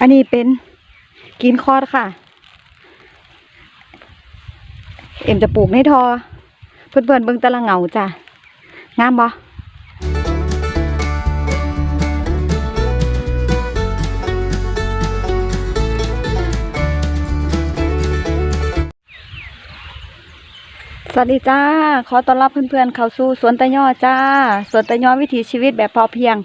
อันนี้เป็นกินคอดค่ะ เอ็มจะปลูกในทอ เพื่อนๆเบิ่งตะละเหงาจ้ะ งามบ่สวัสดีจ้า ขอต้อนรับเพื่อนๆ เข้าสู่สวนตะยอจ้า สวนตะยอวิถีชีวิตแบบพอเพียง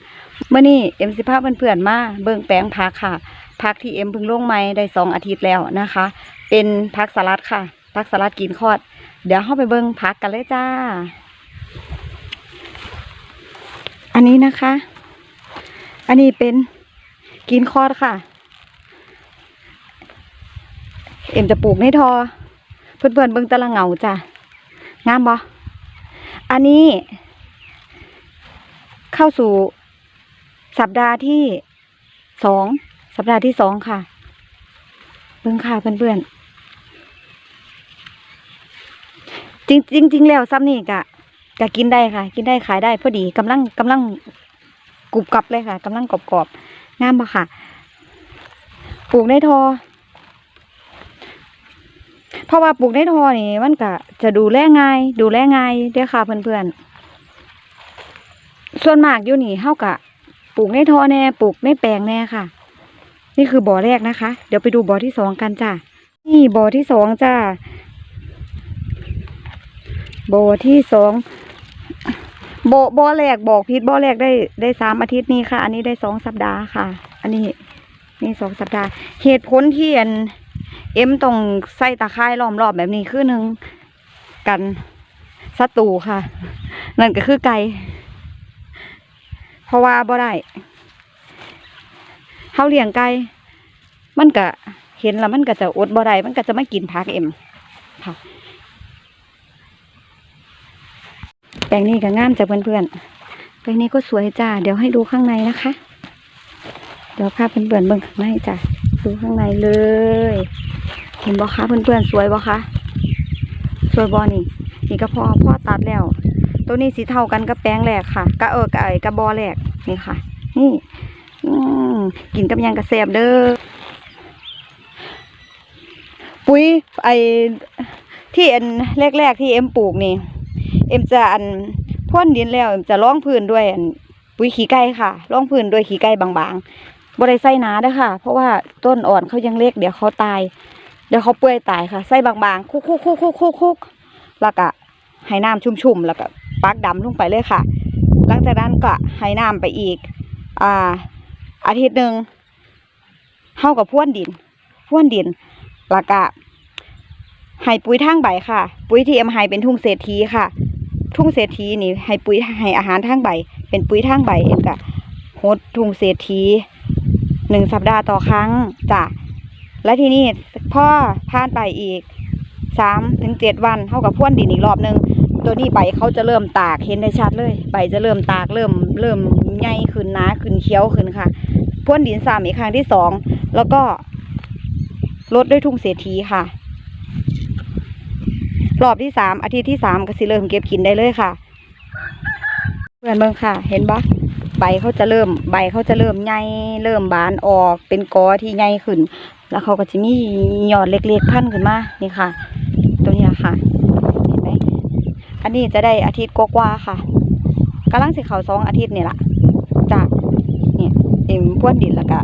เมื่อนี้เอ็มสิพาเพื่อนๆมาเบิ่งแปลงผักค่ะผักที่เอ็มพิ่งลงไม้ได้สองอาทิตย์แล้วนะคะ เป็นผักสลัดค่ะผักสลัดกินคอด เดี๋ยวเข้าไปเบิ่งผักกันเลยจ้า อันนี้นะคะ อันนี้เป็นกินคอดค่ะ เอ็มจะปลูกในทอ เพื่อนๆเบิ่งตะละเหงาจ้ะงามบ่อันนี้ เข้าสู่ สัปดาห์ที่สองสัปดาห์ที่สองค่ะเบิ่งค่ะเพื่อนๆจริงจริงจริงแล้วซ้ำนี่กะกะกินได้ค่ะ กินได้ขายได้พอดีกำลังกำลังกรุบกรับเลยค่ะกำลังกรอบกรอบงามปะค่ะปลูกในทอ เพราะว่าปลูกในทอนี่มันก็จะดูแลง่าย ดูแลง่ายเด้อค่ะเพื่อนๆส่วนมากอยู่นี่เฮากะป ลูกในทอแน่ปลูกในแปลงแน่ค่ะ นี่คือบ่อแรกนะคะ เดี๋ยวไปดูบ่อที่สองกันจ้ะนี่บ่อที่สองจ้าบ่อที่สองบ่อบ่อแรกบอกพิษบ่อแรกได้ได้สามอาทิตย์นี้ค่ะ อันนี้ได้สองสัปดาห์ค่ะ อันนี้นี่สองสัปดาห์ เหตุผลที่อันเอ็มต้องใส่ตะไคร้ล้อมรอบแบบนี้คือหนึ่งกันศัตรูค่ะ นั่นก็คือไก่ เพราะว่าบ่ได้เฮาเลี้ยงไก่มันก็เห็นแล้วมันก็จะอดบ่ได้มันก็จะไม่กินผักเอ็มค่ะแปลงนี้ก็งามจ้ะเพื่อนๆแปลงนี้ก็สวยจ้า เดี๋ยวให้ดูข้างในนะคะ เดี๋ยวพาเพื่อนๆเบิ่งข้างในจ้ะดูข้างในเลย เห็นบ่คะเพื่อนๆสวยบ่คะสวยบ่นี่นี่ก็พอพ่อตัดแล้ว ตัวนี้สีเท่ากันกับแป้งแรกค่ะกระเออกระไอกระบอแรกนี่ค่ะ นี่อืมกินกับยังกระแซบเด้อปุ๋ยไอที่อันแรกๆที่เอ็มปลูกนี่ เอ็มจะอันพ่นดินแล้วเอ็มจะร่องพื้นด้วยอันปุ๋ยขี้ไก่ค่ะร่องพื้นด้วยขี้ไก่บางๆบ่ได้ใส่หนาเด้อค่ะ เพราะว่าต้นอ่อนเขายังเล็กเดี๋ยวเขาตาย เดี๋ยวเขาเปื่อยตายค่ะใส่บางๆ คุกคุกคุกคุกคุกคุกแล้วก็ให้น้ำชุ่มๆแล้วก็ ปักดำลงไปเลยค่ะ หลังจากนั้นก็ให้น้ำไปอีกอ่าอาทิตย์หนึ่งเฮากับพ่วนดินพ่วนดินแล้วก็ให้ปุ๋ยทางใบค่ะ ปุ๋ยที่เอ็มให้เป็นทุ่งเศรษฐีค่ะ ทุ่งเศรษฐีนี่ให้ปุ๋ยให้อาหารทางใบ เป็นปุ๋ยทางใบเอ็มก็หดทุ่งเศรษฐีหนึ่งสัปดาห์ต่อครั้งจ้ะและทีนี้พ่อผ่านไปอีกสามถึงเจ็ดวันเท่ากับพ่วนดินอีกรอบหนึ่ง ตัวนี้ใบเขาจะเริ่มตากเห็นได้ชัดเลย ใบจะเริ่มตากเริ่ม เริ่มใหญ่ขึ้นนาขึ้นเขียวขึ้นค่ะพ่นดินสามอีกครั้งที่สองแล้วก็ลดด้วยทุ่งเศรษฐีค่ะ รอบที่สามอาทิตย์ที่สามก็สิเริ่มเก็บกินได้เลยค่ะเพื่อนเบิ่งค่ะ เห็นปะใบเขาจะเริ่มใบเขาจะเริ่มใหญ่เริ่มบานออกเป็นกอที่ใหญ่ขึ้น แล้วเขาก็จะมีหยอดเล็กๆพันขึ้นมานี่ค่ะ ตัวเนี้ยค่ะ เห็นไหม อั นนี้จะได้อาทิตย์กว่าๆค่ะกำลังสิเขาสองอาทิตย์นี่แหละจากเนี่ยเอ็มพ่วนดินแล้วก็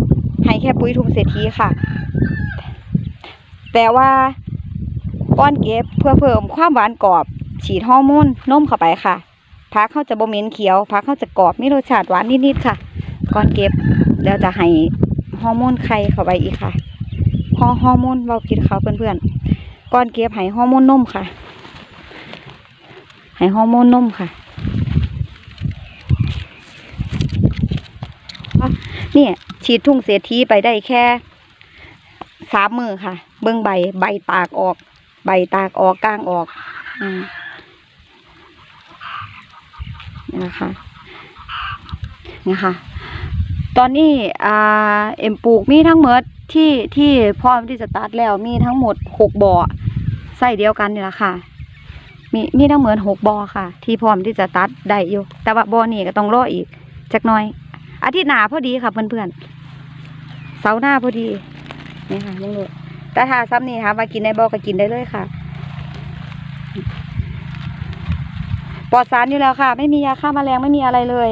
ให้แค่ปุ๋ยทุ่งเศรษฐีค่ะ แต่ว่าก้อนเก็บเพื่อเพิ่มความหวานกรอบ ฉีดฮอร์โมนนมเข้าไปค่ะพักเขาจะบ่เหม็นเขียวพักเขาจะกรอบมีรสชาติหวานนิดๆค่ะก่อนเก็บแล้วจะให้ฮอร์โมนไข่เข้าไปอีกค่ะฮอร์ฮอร์โมนเบาคิดเขาเพื่อนๆก่อนเก็บให้ฮอร์โมนนมค่ะ ให้ฮอร์โมนนมค่ะเนี่ยฉีดทุ่งเศรษฐีไปได้แค่สามมือค่ะ เบิ้องใบใบตากออก ใบตากออกก้างออกอนี่นะคะนี่ค่ะตอนนี้อ่าเอ็มปลูกมีทั้งหมดที่ที่พร้อมที่จะตัดแล้วมีทั้งหมดหกบ่อใส่เดียวกันนี่แหละค่ะ มีมีทั้งหมดหกบอค่ะ ที่พร้อมที่จะตัดได้อยู่ แต่ว่าบอนี้ก็ต้องรออีกจักน่อย อาทิตย์หน้าพอดีค่ะเพื่อนๆเสาหน้าพอดีนี่ค่ะยังเลยแต่ถ้าซ้ำนี่ค่ะมากินในบอก็กินได้เลยค่ะปลอดสารอยู่แล้วค่ะ ไม่มียาฆ่าแมลงไม่มีอะไรเลย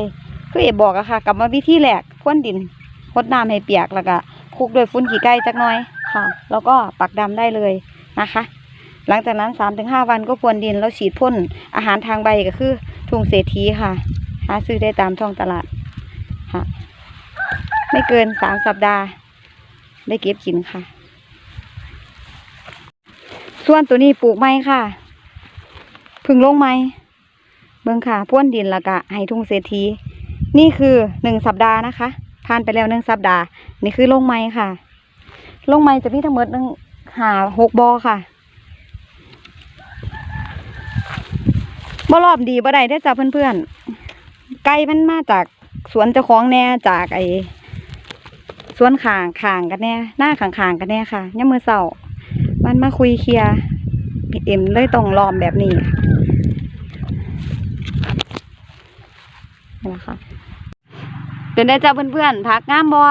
คือเอบบอกอะค่ะกลับมาวิธีแหลกพ่นดินพดน้ำให้เปียกแล้วก็คลุกด้วยฟุ้นขี้ไก่จักน่อยค่ะ แล้วก็ปักดำได้เลยนะคะ หลังจากนั้นสามถึงห้าวันก็พรวนดินแล้วฉีดพ่นอาหารทางใบก็คือทุ่งเศรษฐีค่ะ หาซื้อได้ตามท้องตลาดค่ะ ไม่เกินสามสัปดาห์ ได้เก็บกินค่ะ ส่วนตัวนี้ปลูกไม้ค่ะ พึ่งลงไม้เบิ่งค่ะพ่วนดินแล้วก็ให้ทุ่งเศรษฐีนี่คือหนึ่งสัปดาห์นะคะ ผ่านไปแล้วหนึ่งสัปดาห์ นี่คือลงไม้ค่ะ ลงไม้จะมีทั้งหมดหนึ่งหาหกบอค่ะ บ่รอบดีบ่ได้ได้จ้ะเพื่อนๆไก่มันมาจากสวนเจ้าของแน่จากไอสวนข่างข่างกันแน่หน้าข่างข่างกันแน่ค่ะย่ามือเสามันมาคุยเคลียเอ็มเลยต้องล้อมแบบนี้นี่แหละค่ะเดินได้จ้าเพื่อนๆพักงามบอ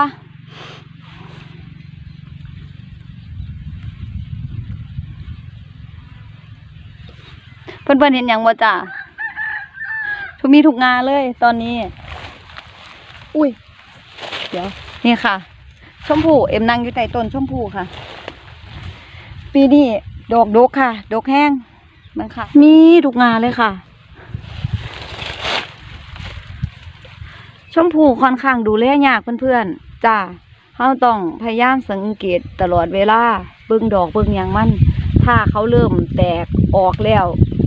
เพื่อนๆเห็นอย่างบ่จ้าทุกมีทุกงานเลย ตอนนี้ อุ้ย เดี๋ยว นี่ค่ะ ชมพูเอ็มนั่งอยู่ใต้ต้นชมพูค่ะ ปีนี้ดอกดกค่ะดกแห้งมันค่ะ มีทุกงานเลยค่ะ ชมพูค่อนข้างดูแลยากเพื่อนๆจ้าเขาต้องพยายามสังเกตตลอดเวลาเบิ่งดอกเบิ่งอย่างมัน ถ้าเขาเริ่มแตกออกแล้ว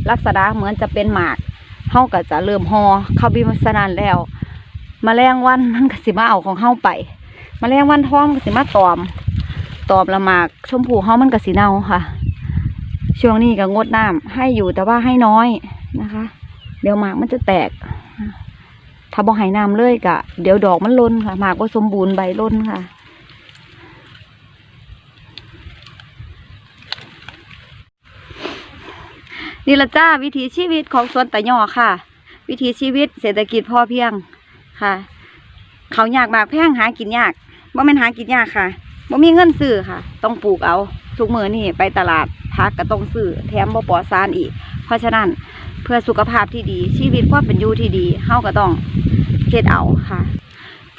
ลักษณะเหมือนจะเป็นหมากเขาก็จะเริ่มหอเข้าบิมสนานแล้วมแมลงวันมันก็สิมาเอาของเฮาไปมแมลงวันท้องก็สิมาตอม ตอมละหมากชมพูเฮามันก็สิเน่าค่ะ ช่วงนี้ก็งดน้ำให้อยู่แต่ว่าให้น้อยนะคะ เดี๋ยวหมากมันจะแตก ถ้าบ่ให้น้ำเลยกะเดี๋ยวดอกมันล้นค่ะหมากบ่สมบูรณ์ใบล้นค่ะ นี่ละจ้าวิถีชีวิตของสวนตะยอค่ะ วิถีชีวิตเศรษฐกิจพอเพียงค่ะ เขาอยากมากแพงหากินยากบ่แม่นหากินยากค่ะบ่มีเงินซื้อค่ะ ต้องปลูกเอาทุกมือนี่ไปตลาดพักก็ต้องซื้อแถมบ่ปอดสารอีก เพราะฉะนั้นเพื่อสุขภาพที่ดี ชีวิตความเป็นอยู่ที่ดีเฮาก็ต้องเฮ็ดเอาค่ะ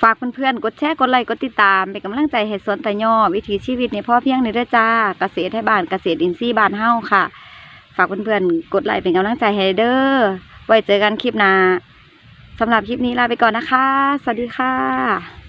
ฝากเพื่อนๆกดแชร์กดไลค์กดติดตามเป็นกำลังใจให้สวนตะยอวิถีชีวิตในพ่อเพียงในเด้อจ้าเกษตรให้บ้านเกษตรอินทรีย์บ้านเฮาค่ะ ฝากเพื่อนๆ กดไลค์เป็นกำลังใจให้เด้อไว้เจอกันคลิปหน้าสำหรับคลิปนี้ลาไปก่อนนะคะ สวัสดีค่ะ